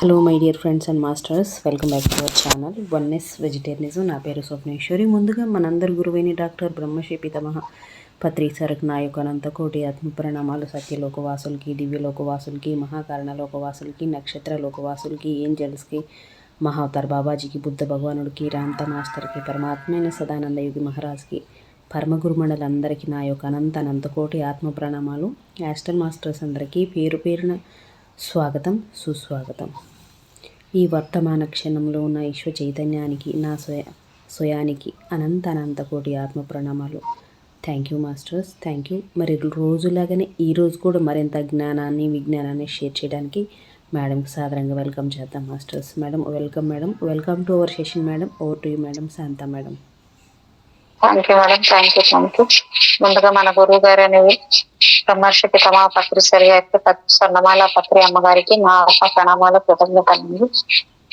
Hello my dear friends and masters welcome back to our channel oneness vegetarianism నా పేరు స్వప్నేశ్వరి. ముందుగా మనందరి గురువైన డాక్టర్ బ్రహ్మశ్రీ పితమహ పత్రిసరకు సరక్ అనంతకోటి అనంత ఆత్మ ప్రణామాలు సత్యలోకవాసులకి దివ్యలోకవాసులకి మహాకారణలోకవాసులకి నక్షత్ర లోకవాసులకి ఏంజల్స్కి మహావతార్ బాబాజీకి బుద్ధ భగవానుడికి రాంత మాస్టర్కి పరమాత్మైన సదానంద యుగి మహారాజ్కి పరమగురుమండలందరికీ నా యొక్క అనంత అనంతకోటి ఆత్మ ప్రణామాలు. యాస్టల్ మాస్టర్స్ అందరికీ పేరు పేరున స్వాగతం సుస్వాగతం. ఈ వర్తమాన క్షణంలో ఉన్న విశ్వ చైతన్యానికి నా స్వయ స్వయానికి అనంత అనంత కోటి ఆత్మ ప్రణామాలు. Thank you masters thank you మరి రోజులాగానే ఈరోజు కూడా మరింత జ్ఞానాన్ని విజ్ఞానాన్ని షేర్ చేయడానికి మేడంకి సాధారణంగా వెల్కమ్ చేద్దాం masters madam welcome madam welcome to our session madam over to you madam Shanta madam thank you madam thank you thank you ముందుగా మన గురువు గారు అనేవి బ్రహ్మర్షి పితమా పత్రి సరి అయితే స్వర్ణమాల పత్రి అమ్మగారికి నా ఆత్మ ప్రణామాలు కృతజ్ఞతలు.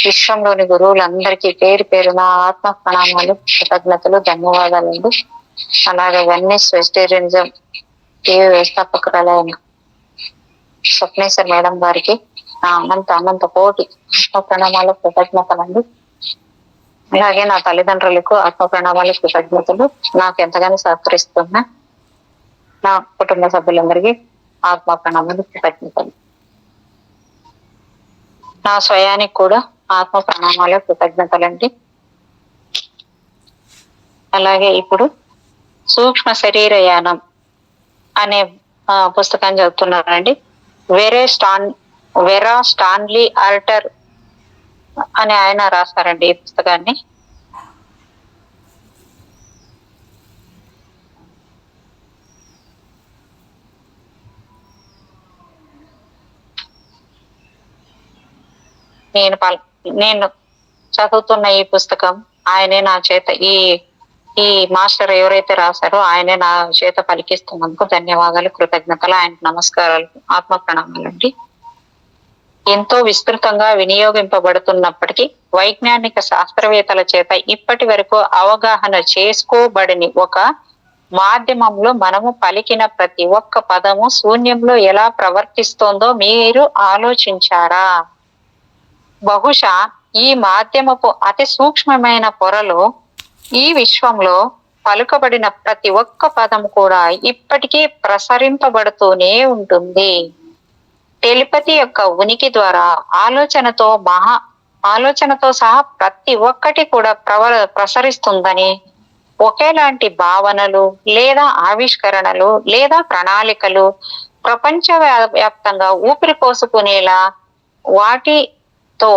విశ్వంలోని గురువులందరికీ పేరు పేరున ఆత్మ ప్రణామాలు కృతజ్ఞతలు ధన్యవాదాలండి. అలాగే వెన్నెస్ వెజిటేరియనిజం ఏ వ్యవస్థాపకురాలైన స్వప్నేశ్వర్ మేడం గారికి నా అనంత అనంత కోటి ఆత్మ ప్రణామాలు కృతజ్ఞతలండి. అలాగే నా తల్లిదండ్రులకు ఆత్మ ప్రణామాలు కృతజ్ఞతలు. నాకు ఎంతగానో సహకరిస్తున్న నా కుటుంబ సభ్యులందరికీ ఆత్మ ప్రణామాలు కృతజ్ఞతలు నా స్వయానికి కూడా ఆత్మ ప్రణామాలు కృతజ్ఞతలండి. అలాగే ఇప్పుడు సూక్ష్మ శరీర యానం అనే పుస్తకాన్ని చదువుతున్నానండి వేరే స్టాన్ వెరా స్టాన్లీ ఆల్టర్ అని ఆయన రాస్తారండి ఈ పుస్తకాన్ని. నేను పల్ నేను చదువుతున్న ఈ పుస్తకం ఆయనే నా చేత ఈ ఈ మాస్టర్ ఎవరైతే రాశారో ఆయనే నా చేత పలికిస్తున్నందుకు ధన్యవాదాలు కృతజ్ఞతలు ఆయనకు నమస్కారాలు ఆత్మ ప్రణామాలండి ఎంతో విస్తృతంగా వినియోగింపబడుతున్నప్పటికీ వైజ్ఞానిక శాస్త్రవేత్తల చేత ఇప్పటి వరకు అవగాహన చేసుకోబడని ఒక మాధ్యమంలో మనము పలికిన ప్రతి ఒక్క పదము శూన్యంలో ఎలా ప్రవర్తిస్తోందో మీరు ఆలోచించారా? బహుశా ఈ మాధ్యమపు అతి సూక్ష్మమైన పొరలో ఈ విశ్వంలో పలుకబడిన ప్రతి ఒక్క పదం కూడా ఇప్పటికీ ప్రసరింపబడుతూనే ఉంటుంది. టెలిపతి యొక్క ఉనికి ద్వారా ఆలోచనతో మహా ఆలోచనతో సహా ప్రతి ఒక్కటి కూడా ప్రవ ప్రసరిస్తుందని ఒకేలాంటి భావనలు లేదా ఆవిష్కరణలు లేదా ప్రణాళికలు ప్రపంచ వ్యా- వ్యాప్తంగా ఊపిరి పోసుకునేలా తో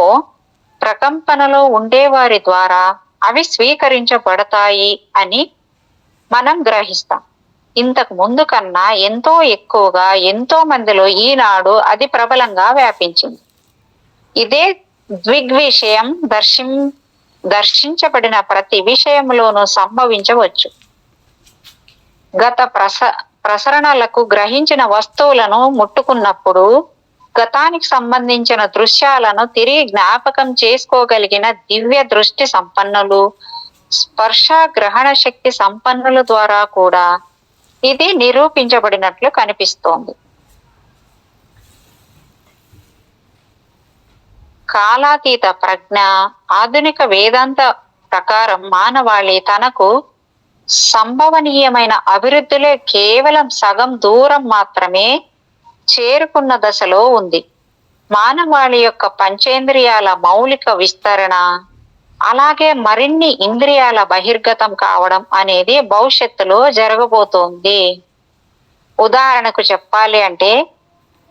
ప్రకంపనలో ఉండేవారి ద్వారా అవి స్వీకరించబడతాయి అని మనం గ్రహిస్తాం. ఇంతకు ముందు కన్నా ఎంతో ఎక్కువగా ఎంతో మందిలో ఈనాడు అది ప్రబలంగా వ్యాపించింది. ఇదే ద్విగ్విషయం దర్శిం దర్శించబడిన ప్రతి విషయంలోనూ సంభవించవచ్చు. గత ప్రస ప్రసరణలకు గ్రహించిన వస్తువులను ముట్టుకున్నప్పుడు గతానికి సంబంధించిన దృశ్యాలను తిరిగి జ్ఞాపకం చేసుకోగలిగిన దివ్య దృష్టి సంపన్నులు స్పర్శ గ్రహణ శక్తి సంపన్నుల ద్వారా కూడా ఇది నిరూపించబడినట్లు కనిపిస్తోంది. కాలాతీత ప్రజ్ఞ ఆధునిక వేదాంత ప్రకారం మానవాళి తనకు సంభవనీయమైన అభివృద్ధిలో కేవలం సగం దూరం మాత్రమే చేరుకున్న దశలో ఉంది. మానవాళి యొక్క పంచేంద్రియాల మౌలిక విస్తరణ అలాగే మరిన్ని ఇంద్రియాల బహిర్గతం కావడం అనేది భవిష్యత్తులో జరగబోతోంది. ఉదాహరణకు చెప్పాలి అంటే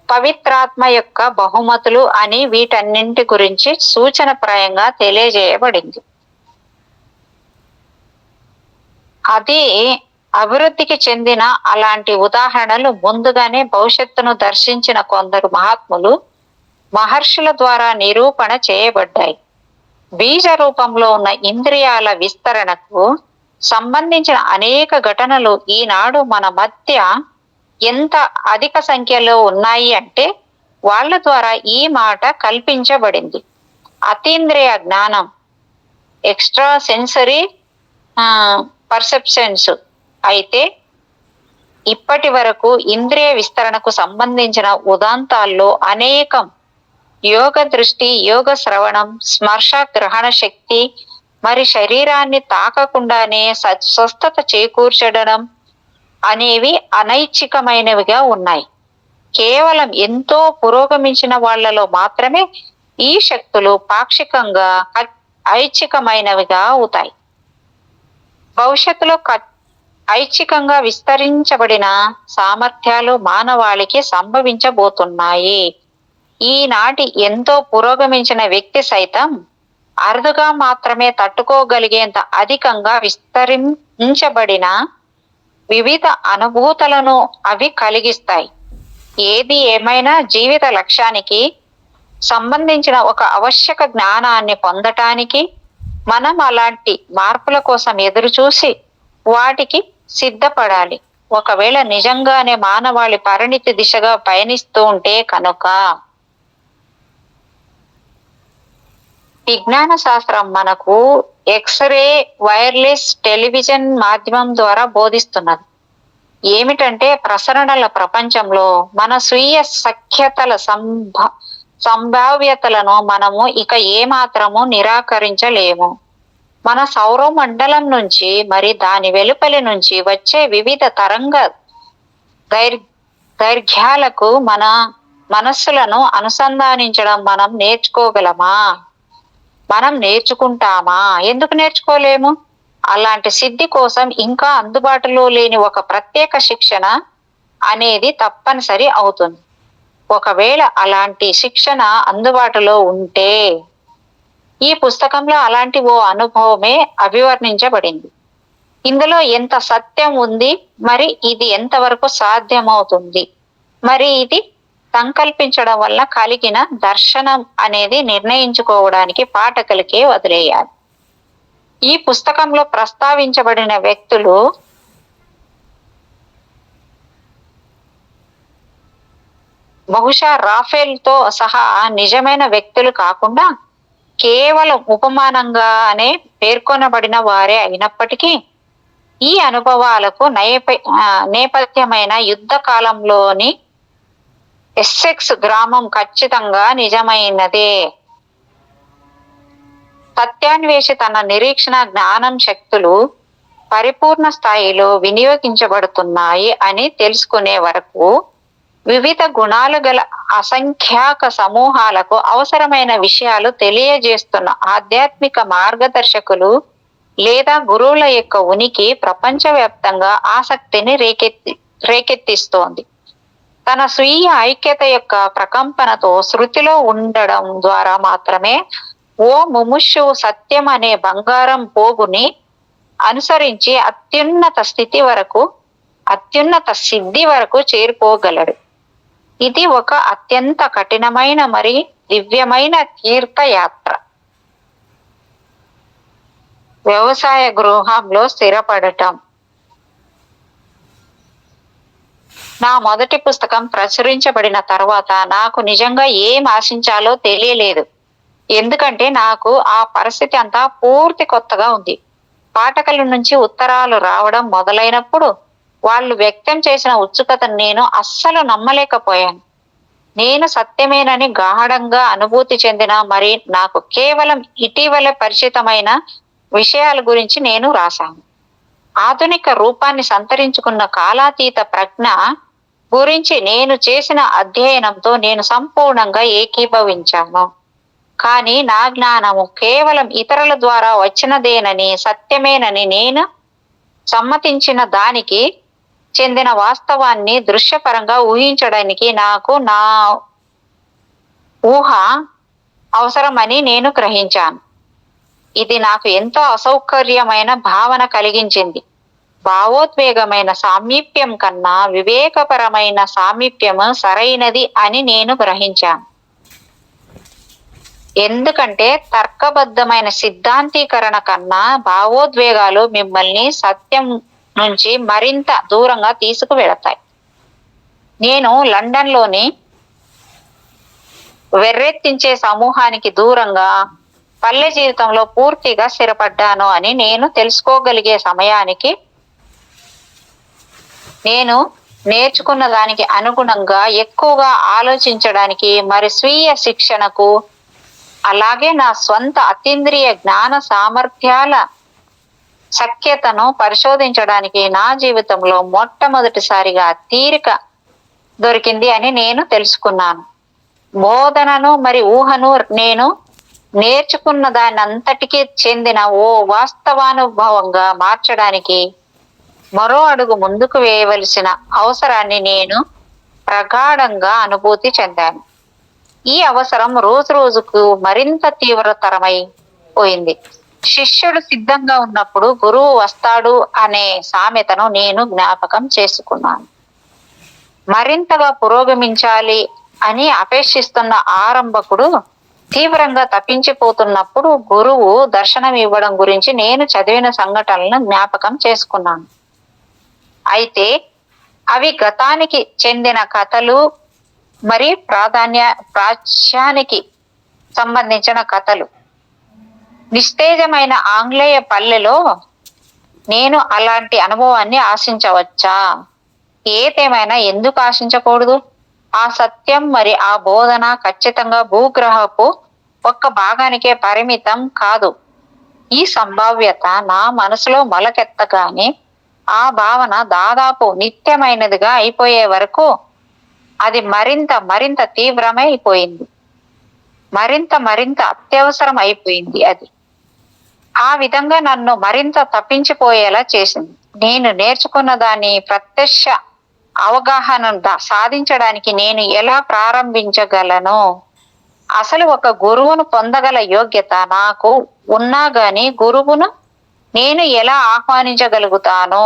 పవిత్రాత్మ యొక్క బహుమతులు అని వీటన్నింటి గురించి సూచనప్రాయంగా తెలియజేయబడింది. అది అభివృద్ధికి చెందిన అలాంటి ఉదాహరణలు ముందుగానే భవిష్యత్తును దర్శించిన కొందరు మహాత్ములు మహర్షుల ద్వారా నిరూపణ చేయబడ్డాయి. బీజ రూపంలో ఉన్న ఇంద్రియాల విస్తరణకు సంబంధించిన అనేక ఘటనలు ఈనాడు మన మధ్య ఎంత అధిక సంఖ్యలో ఉన్నాయి అంటే వాళ్ళ ద్వారా ఈ మాట కల్పించబడింది. అతీంద్రియ జ్ఞానం ఎక్స్ట్రా సెన్సరీ పర్సెప్షన్స్ అయితే ఇప్పటి వరకు ఇంద్రియ విస్తరణకు సంబంధించిన ఉదాంతాల్లో అనేకం యోగ దృష్టి యోగ శ్రవణం స్మర్శ గ్రహణ శక్తి మరి శరీరాన్ని తాకకుండానే స్వస్థత చేకూర్చడం అనేవి అనైచ్ఛికమైనవిగా ఉన్నాయి. కేవలం ఎంతో పురోగమించిన వాళ్ళలో మాత్రమే ఈ శక్తులు పాక్షికంగా ఐచ్ఛికమైనవిగా అవుతాయి. భవిష్యత్తులో ఐచ్ఛికంగా విస్తరించబడిన సామర్థ్యాలు మానవాళికి సంభవించబోతున్నాయి. ఈనాటి ఎంతో పురోగమించిన వ్యక్తి సైతం అరుదుగా మాత్రమే తట్టుకోగలిగేంత అధికంగా విస్తరించబడిన వివిధ అనుభూతులను అవి కలిగిస్తాయి. ఏది ఏమైనా జీవిత లక్ష్యానికి సంబంధించిన ఒక ఆవశ్యక జ్ఞానాన్ని పొందటానికి మనం అలాంటి మార్పుల కోసం ఎదురు చూసి వాటికి సిద్ధపడాలి. ఒకవేళ నిజంగానే మానవాళి పరిణితి దిశగా పయనిస్తూ ఉంటే కనుక. విజ్ఞాన శాస్త్రం మనకు ఎక్స్రే వైర్లెస్ టెలివిజన్ మాధ్యమం ద్వారా బోధిస్తున్నది. ఏమిటంటే ప్రసరణల ప్రపంచంలో మన స్వీయ సఖ్యతల సంభ సంభావ్యతలను మనము ఇక ఏమాత్రము నిరాకరించలేము. మన సౌర మండలం నుంచి మరి దాని వెలుపలి నుంచి వచ్చే వివిధ తరంగ దైర్ దైర్ఘ్యాలకు మన మనస్సులను అనుసంధానించడం మనం నేర్చుకోగలమా? మనం నేర్చుకుంటామా? ఎందుకు నేర్చుకోలేము? అలాంటి సిద్ధి కోసం ఇంకా అందుబాటులో లేని ఒక ప్రత్యేక శిక్షణ అనేది తప్పనిసరి అవుతుంది. ఒకవేళ అలాంటి శిక్షణ అందుబాటులో ఉంటే ఈ పుస్తకంలో అలాంటి ఓ అనుభవమే అభివర్ణించబడింది. ఇందులో ఎంత సత్యం ఉంది మరి ఇది ఎంతవరకు సాధ్యమవుతుంది? మరి ఇది సంకల్పించడం వల్ల కలిగిన దర్శనం అనేది నిర్ణయించుకోవడానికి పాఠకులకే వదిలేయాలి. ఈ పుస్తకంలో ప్రస్తావించబడిన వ్యక్తులు బహుశా రాఫేల్తో సహా నిజమైన వ్యక్తులు కాకుండా కేవలం ఉపమానంగానే పేర్కొనబడిన వారే అయినప్పటికీ ఈ అనుభవాలకు నైప నేపథ్యమైన యుద్ధ కాలంలోని ఎస్సెక్స్ గ్రామం ఖచ్చితంగా నిజమైనదే. సత్యాన్వేషి తన నిరీక్షణ జ్ఞానం శక్తులు పరిపూర్ణ స్థాయిలో వినియోగించబడుతున్నాయి అని తెలుసుకునే వరకు వివిధ గుణాలు గల అసంఖ్యాక సమూహాలకు అవసరమైన విషయాలు తెలియజేస్తున్న ఆధ్యాత్మిక మార్గదర్శకులు లేదా గురువుల యొక్క ఉనికి ప్రపంచవ్యాప్తంగా ఆసక్తిని రేకెత్తి రేకెత్తిస్తోంది. తన స్వీయ ఐక్యత యొక్క ప్రకంపనతో శృతిలో ఉండడం ద్వారా మాత్రమే ఓ ముముషు సత్యం అనే బంగారం పోగుని అనుసరించి అత్యున్నత స్థితి వరకు అత్యున్నత సిద్ధి వరకు చేరుకోగలడు. ఇది ఒక అత్యంత కఠినమైన మరి దివ్యమైన తీర్థయాత్ర. వ్యవసాయ గృహంలో స్థిరపడటం. నా మొదటి పుస్తకం ప్రచురించబడిన తర్వాత నాకు నిజంగా ఏం ఆశించాలో తెలియలేదు. ఎందుకంటే నాకు ఆ పరిస్థితి అంతా పూర్తి కొత్తగా ఉంది. పాఠకుల నుంచి ఉత్తరాలు రావడం మొదలైనప్పుడు వాళ్ళు వ్యక్తం చేసిన ఉత్సుకతను నేను అస్సలు నమ్మలేకపోయాను. నేను సత్యమేనని గాఢంగా అనుభూతి చెందిన మరి నాకు కేవలం ఇటీవల పరిచితమైన విషయాల గురించి నేను రాశాను. ఆధునిక రూపాన్ని సంతరించుకున్న కాలాతీత ప్రజ్ఞ గురించి నేను చేసిన అధ్యయనంతో నేను సంపూర్ణంగా ఏకీభవించాను. కానీ నా జ్ఞానము కేవలం ఇతరుల ద్వారా వచ్చినదేనని సత్యమేనని నేను సమ్మతించిన దానికి చెందిన వాస్తవాన్ని దృశ్యపరంగా ఊహించడానికి నాకు నా ఊహ అవసరమని నేను గ్రహించాను. ఇది నాకు ఎంతో అసౌకర్యమైన భావన కలిగించింది. భావోద్వేగమైన సామీప్యం కన్నా వివేకపరమైన సామీప్యము సరైనది అని నేను గ్రహించాను. ఎందుకంటే తర్కబద్ధమైన సిద్ధాంతీకరణ కన్నా భావోద్వేగాలు మిమ్మల్ని సత్యం నుంచి మరింత దూరంగా తీసుకువెళతాయి. నేను లండన్లోని వెర్రెత్తించే సమూహానికి దూరంగా పల్లె జీవితంలో పూర్తిగా స్థిరపడ్డాను అని నేను తెలుసుకోగలిగే సమయానికి నేను నేర్చుకున్న దానికి అనుగుణంగా ఎక్కువగా ఆలోచించడానికి మరి స్వీయ శిక్షణకు అలాగే నా స్వంత అతీంద్రియ జ్ఞాన సామర్థ్యాల సఖ్యతను పరిశోధించడానికి నా జీవితంలో మొట్టమొదటిసారిగా తీరిక దొరికింది అని నేను తెలుసుకున్నాను. బోధనను మరి ఊహను నేను నేర్చుకున్న దాని అంతటికీ చెందిన ఓ వాస్తవానుభవంగా మార్చడానికి మరో అడుగు ముందుకు వేయవలసిన అవసరాన్ని నేను ప్రగాఢంగా అనుభూతి చెందాను. ఈ అవసరం రోజు రోజుకు మరింత తీవ్రతరమై పోయింది. శిష్యుడు సిద్ధంగా ఉన్నప్పుడు గురువు వస్తాడు అనే సామెతను నేను జ్ఞాపకం చేసుకున్నాను. మరింతగా పురోగమించాలి అని అపేక్షిస్తున్న ఆరంభకుడు తీవ్రంగా తప్పించిపోతున్నప్పుడు గురువు దర్శనం ఇవ్వడం గురించి నేను చదివిన సంఘటనలను జ్ఞాపకం చేసుకున్నాను. అయితే అవి గతానికి చెందిన కథలు మరి ప్రాధాన్య ప్రాచ్యానికి సంబంధించిన కథలు. నిస్తేజమైన ఆంగ్లేయ పల్లెలో నేను అలాంటి అనుభవాన్ని ఆశించవచ్చా? ఏదేమైనా ఎందుకు ఆశించకూడదు? ఆ సత్యం మరి ఆ బోధన ఖచ్చితంగా భూగ్రహపు ఒక్క భాగానికే పరిమితం కాదు. ఈ సంభావ్యత నా మనసులో మొలకెత్తగానే ఆ భావన దాదాపు నిత్యమైనదిగా అయిపోయే వరకు అది మరింత మరింత తీవ్రమైపోయింది. మరింత మరింత అత్యవసరం అయిపోయింది అది. ఆ విధంగా నన్ను మరింత తప్పించిపోయేలా చేసింది. నేను నేర్చుకున్న దాని ప్రత్యక్ష అవగాహన సాధించడానికి నేను ఎలా ప్రారంభించగలను? అసలు ఒక గురువును పొందగల యోగ్యత నాకు ఉన్నా గాని గురువును నేను ఎలా ఆహ్వానించగలుగుతాను?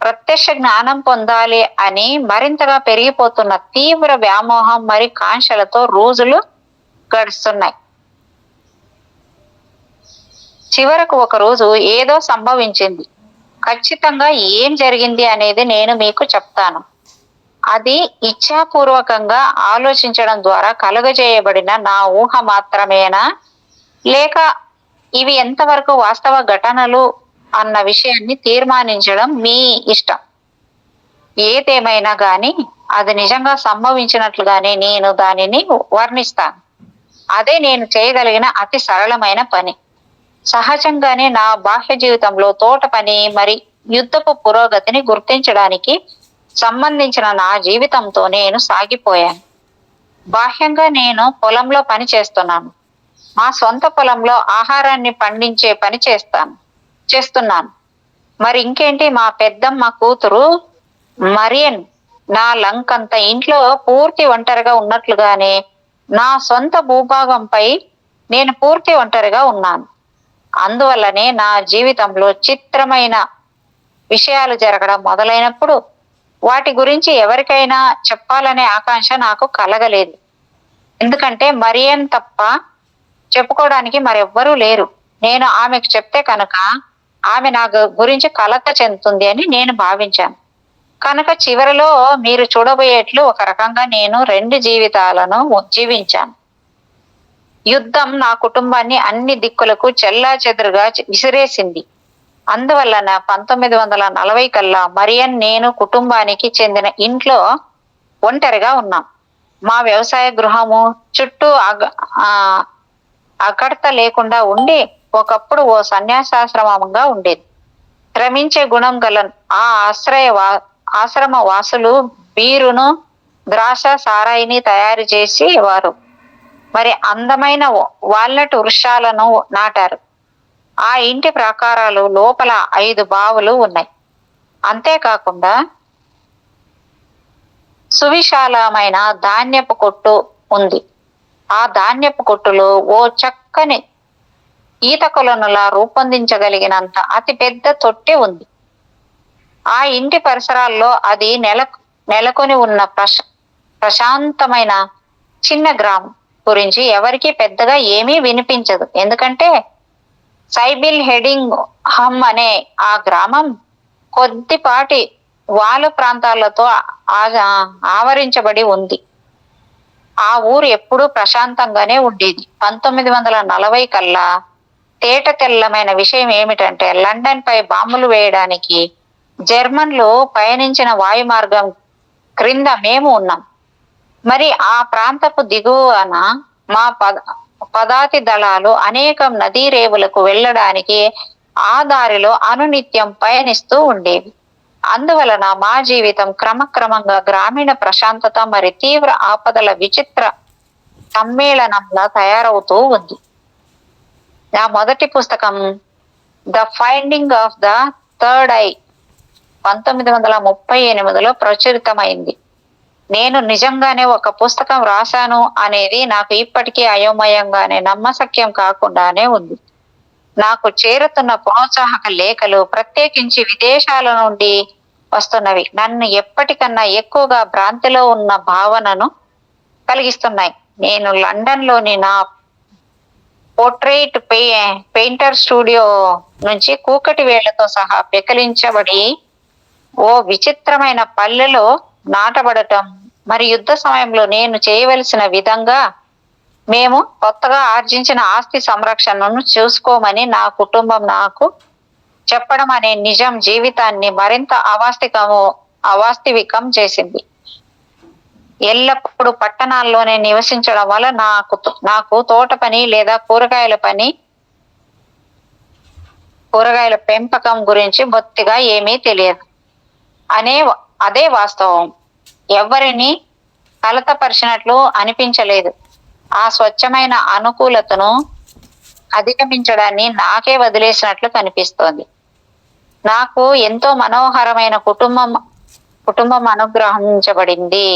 ప్రత్యక్ష జ్ఞానం పొందాలి అని మరింతగా పెరిగిపోతున్న తీవ్ర వ్యామోహం మరి కాంక్షలతో రోజులు గడుస్తున్నాయి. చివరకు ఒక రోజు ఏదో సంభవించింది. ఖచ్చితంగా ఏం జరిగింది అనేది నేను మీకు చెప్తాను. అది ఇచ్ఛాపూర్వకంగా ఆలోచించడం ద్వారా కలుగజేయబడిన నా ఊహ మాత్రమేనా? లేక ఇవి ఎంతవరకు వాస్తవ ఘటనలు అన్న విషయాన్ని తీర్మానించడం మీ ఇష్టం. ఏదేమైనా గాని అది నిజంగా సంభవించినట్లుగానే నేను దానిని వర్ణిస్తాను. అదే నేను చేయగలిగిన అతి సరళమైన పని. సహజంగానే నా బాహ్య జీవితంలో తోట పని మరి యుద్ధపు పురోగతిని గుర్తించడానికి సంబంధించిన నా జీవితంతో నేను సాగిపోయాను. బాహ్యంగా నేను పొలంలో పని చేస్తున్నాను. మా సొంత పొలంలో ఆహారాన్ని పండించే పని చేస్తాను చేస్తున్నాను. మరి ఇంకేంటి మా పెద్దమ్మ కూతురు మరియన్ నా లంకంత ఇంట్లో పూర్తి ఒంటరిగా ఉన్నట్లుగానే నా సొంత భూభాగంపై నేను పూర్తి ఒంటరిగా ఉన్నాను. అందువల్లనే నా జీవితంలో చిత్రమైన విషయాలు జరగడం మొదలైనప్పుడు వాటి గురించి ఎవరికైనా చెప్పాలనే ఆకాంక్ష నాకు కలగలేదు. ఎందుకంటే మరియం తప్ప చెప్పుకోవడానికి మరెవ్వరూ లేరు. నేను ఆమెకు చెప్తే కనుక ఆమె నా గురించి కలత చెందుతుంది అని నేను భావించాను. కనుక చివరిలో మీరు చూడబోయేట్లు ఒక రకంగా నేను రెండు జీవితాలను జీవించాను. యుద్ధం నా కుటుంబాన్ని అన్ని దిక్కులకు చెల్లా చెదురుగా విసిరేసింది. అందువలన పంతొమ్మిది వందల నలభై కల్లా మరియన్ నేను కుటుంబానికి చెందిన ఇంట్లో ఒంటరిగా ఉన్నాం. మా వ్యవసాయ గృహము చుట్టూ అగ అకడత లేకుండా ఉండి ఒకప్పుడు ఓ సన్యాసాశ్రమంగా ఉండేది. శ్రమించే గుణం గల ఆ ఆశ్రయ వా ఆశ్రమ వాసులు బీరును ద్రాక్ష సారాయిని తయారు చేసి వారు మరి అందమైన వాల్నట్ వృక్షాలను నాటారు. ఆ ఇంటి ప్రాకారాలు లోపల ఐదు బావులు ఉన్నాయి. అంతేకాకుండా సువిశాలమైన ధాన్యపు కొట్టు ఉంది. ఆ ధాన్యపు కొట్టులో ఓ చక్కని ఈత కొలనులా రూపొందించగలిగినంత అతి పెద్ద తొట్టె ఉంది. ఆ ఇంటి పరిసరాల్లో అది నెల నెలకొని ఉన్న ప్రశ ప్రశాంతమైన చిన్న గ్రామం. గురించి ఎవరికి పెద్దగా ఏమీ వినిపించదు. ఎందుకంటే సైబిల్ హెడింగ్ హమ్ అనే ఆ గ్రామం కొద్దిపాటి వాలు ప్రాంతాలతో ఆవరించబడి ఉంది. ఆ ఊరు ఎప్పుడూ ప్రశాంతంగానే ఉండేది. పంతొమ్మిది వందల నలభై కల్లా తేట తెల్లమైన విషయం ఏమిటంటే లండన్ పై బాంబులు వేయడానికి జర్మన్లు పయనించిన వాయు మార్గం క్రింద మేము ఉన్నాం. మరి ఆ ప్రాంతపు దిగువన మా పద పదాతి దళాలు అనేకం నదీ రేవులకు వెళ్ళడానికి ఆ దారిలో అనునిత్యం పయనిస్తూ ఉండేవి. అందువలన మా జీవితం క్రమక్రమంగా గ్రామీణ ప్రశాంతత మరి తీవ్ర ఆపదల విచిత్ర సమ్మేళనంలా తయారవుతూ ఉంది. నా మొదటి పుస్తకం the finding of the third eye పంతొమ్మిది వందల ముప్పై ఎనిమిదిలో ప్రచురితమైంది. నేను నిజంగానే ఒక పుస్తకం రాశాను అనేది నాకు ఇప్పటికీ అయోమయంగానే నమ్మసక్యం కాకుండానే ఉంది. నాకు చేరుతున్న ప్రోత్సాహక లేఖలు ప్రత్యేకించి విదేశాల నుండి వస్తున్నవి. నన్ను ఎప్పటికన్నా ఎక్కువగా భ్రాంతిలో ఉన్న భావనను కలిగిస్తున్నాయి. నేను లండన్లోని నా పోర్ట్రేట్ పే పెయింటర్ స్టూడియో నుంచి కూకటి వేళ్ళతో సహా పెకలించబడి ఓ విచిత్రమైన పల్లెలో నాటబడటం. మరి యుద్ధ సమయంలో నేను చేయవలసిన విధంగా మేము కొత్తగా ఆర్జించిన ఆస్తి సంరక్షణను చూసుకోమని నా కుటుంబం నాకు చెప్పడం అనే నిజం జీవితాన్ని మరింత అవాస్తికము అవాస్తవికం చేసింది. ఎల్లప్పుడూ పట్టణాల్లోనే నివసించడం వల్ల నాకు నాకు తోట పని లేదా కూరగాయల పని కూరగాయల పెంపకం గురించి బొత్తిగా ఏమీ తెలియదు. అనే అదే వాస్తవం. ఎవరిని కలతపరిచినట్లు అనిపించలేదు. ఆ స్వచ్ఛమైన అనుకూలతను అధిగమించడాన్ని నాకే వదిలేసినట్లు కనిపిస్తోంది. నాకు ఎంతో మనోహరమైన కుటుంబం కుటుంబం అనుగ్రహించబడింది.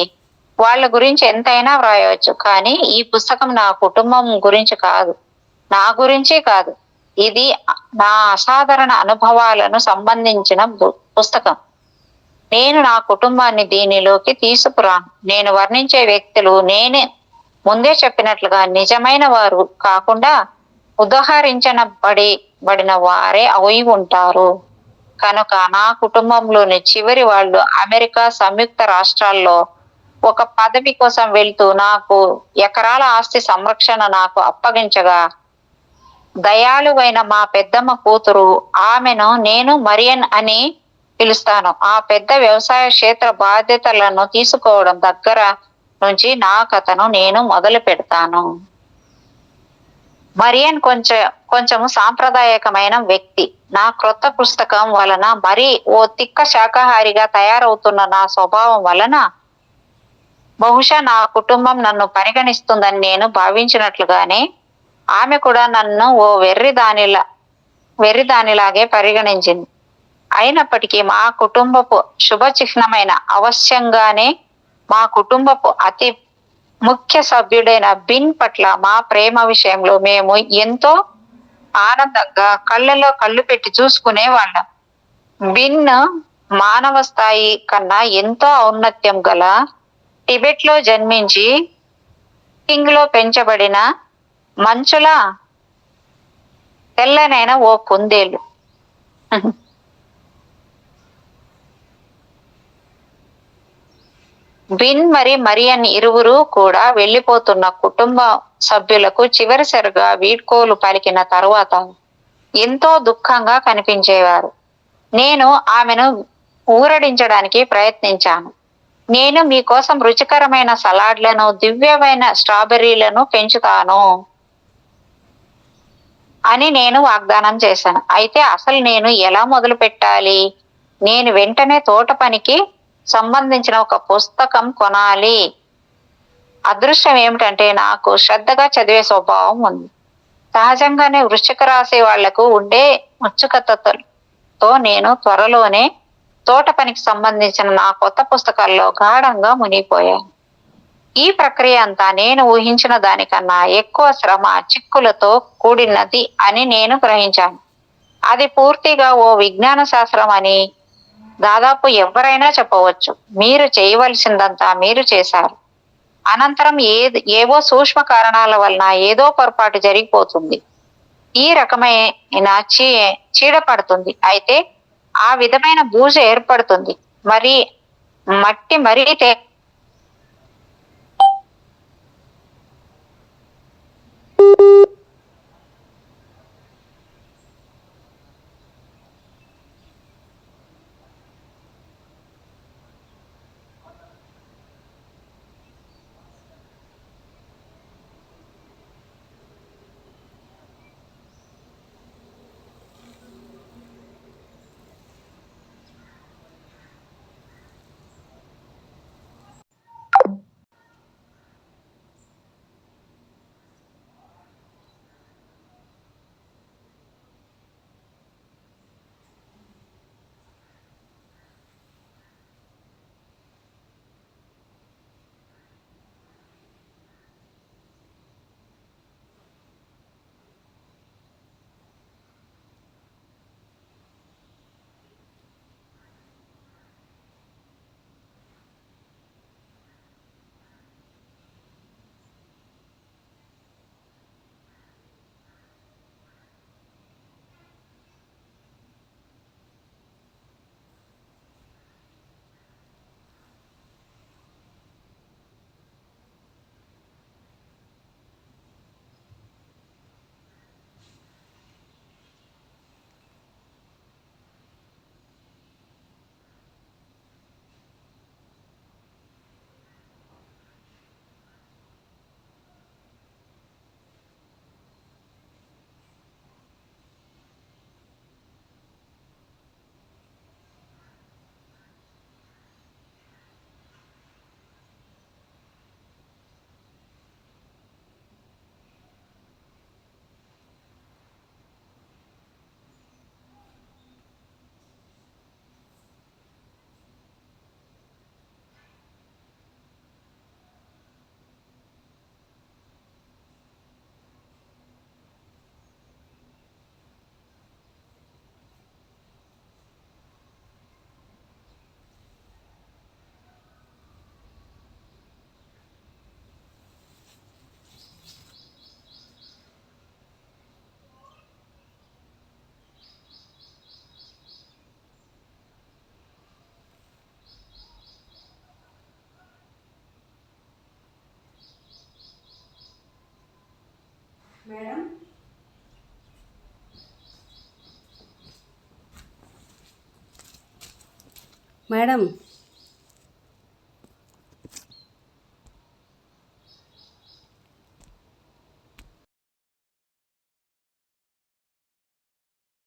వాళ్ళ గురించి ఎంతైనా వ్రాయవచ్చు కానీ ఈ పుస్తకం నా కుటుంబం గురించి కాదు. నా గురించి కాదు. ఇది నా అసాధారణ అనుభవాలను సంబంధించిన పుస్తకం. నేను నా కుటుంబాన్ని దీనిలోకి తీసుకురాను. నేను వర్ణించే వ్యక్తులు నేనే. ముందే చెప్పినట్లుగా నిజమైన వారు కాకుండా ఉదహరించనబడి బడిన వారే అయి ఉంటారు. కనుక నా కుటుంబంలోని చివరి వాళ్ళు అమెరికా సంయుక్త రాష్ట్రాల్లో ఒక పదవి కోసం వెళ్తూ నాకు ఎకరాల ఆస్తి సంరక్షణ నాకు అప్పగించగా దయాళువైన మా పెద్దమ్మ కూతురు ఆమెను నేను మరియన్ అని పిలుస్తాను. ఆ పెద్ద వ్యవసాయ క్షేత్ర బాధ్యతలను తీసుకోవడం దగ్గర నుంచి నా కథను నేను మొదలు పెడతాను. మరియన్ కొంచెం కొంచెము సాంప్రదాయకమైన వ్యక్తి. నా క్రొత్త పుస్తకం వలన మరి ఓ తిక్క శాకాహారిగా తయారవుతున్న నా స్వభావం వలన బహుశా నా కుటుంబం నన్ను పరిగణిస్తుందని నేను భావించినట్లుగానే ఆమె కూడా నన్ను ఓ వెర్రి దానిలా వెర్రి దానిలాగే పరిగణించింది. అయినప్పటికీ మా కుటుంబపు శుభ చిహ్నమైన అవశ్యంగానే మా కుటుంబపు అతి ముఖ్య సభ్యుడైన బిన్ పట్ల మా ప్రేమ విషయంలో మేము ఎంతో ఆనందంగా కళ్ళలో కళ్ళు పెట్టి చూసుకునే వాళ్ళం. బిన్ మానవ స్థాయి కన్నా ఎంతో ఔన్నత్యం గల టిబెట్లో జన్మించి కింగ్లో పెంచబడిన మంచుల తెల్లనైన ఓ కుందేలు. బిన్ మరి మరియన్ ఇరువురు కూడా వెళ్ళిపోతున్న కుటుంబ సభ్యులకు చివరిసరిగా వీడ్కోలు పలికిన తరువాత ఎంతో దుఃఖంగా కనిపించేవారు. నేను ఆమెను ఊరడించడానికి ప్రయత్నించాను. నేను మీకోసం రుచికరమైన సలాడ్లను దివ్యమైన స్ట్రాబెర్రీలను పెంచుతాను అని నేను వాగ్దానం చేశాను. అయితే అసలు నేను ఎలా మొదలు పెట్టాలి నేను వెంటనే తోట పనికి సంబంధించిన ఒక పుస్తకం కొనాలి. అదృష్టం ఏమిటంటే నాకు శ్రద్ధగా చదివే స్వభావం ఉంది. సహజంగానే వృశ్చిక రాశి వాళ్ళకు ఉండే ఉత్సుకతతో నేను త్వరలోనే తోట పనికి సంబంధించిన నా కొత్త పుస్తకాల్లో గాఢంగా మునిగిపోయాను. ఈ ప్రక్రియ అంతా నేను ఊహించిన దానికన్నా ఎక్కువ శ్రమ చిక్కులతో కూడినది అని నేను గ్రహించాను. అది పూర్తిగా ఓ విజ్ఞాన శాస్త్రం అని దాదాపు ఎవరైనా చెప్పవచ్చు మీరు చేయవలసిందంతా మీరు చేశారు. అనంతరం ఏ ఏవో సూక్ష్మ కారణాల వలన ఏదో పొరపాటు జరిగిపోతుంది. ఈ రకమైన చీ చీడపడుతుంది. అయితే ఆ విధమైన బూజ ఏర్పడుతుంది. మరి మట్టి మరీ మేడం. మేడం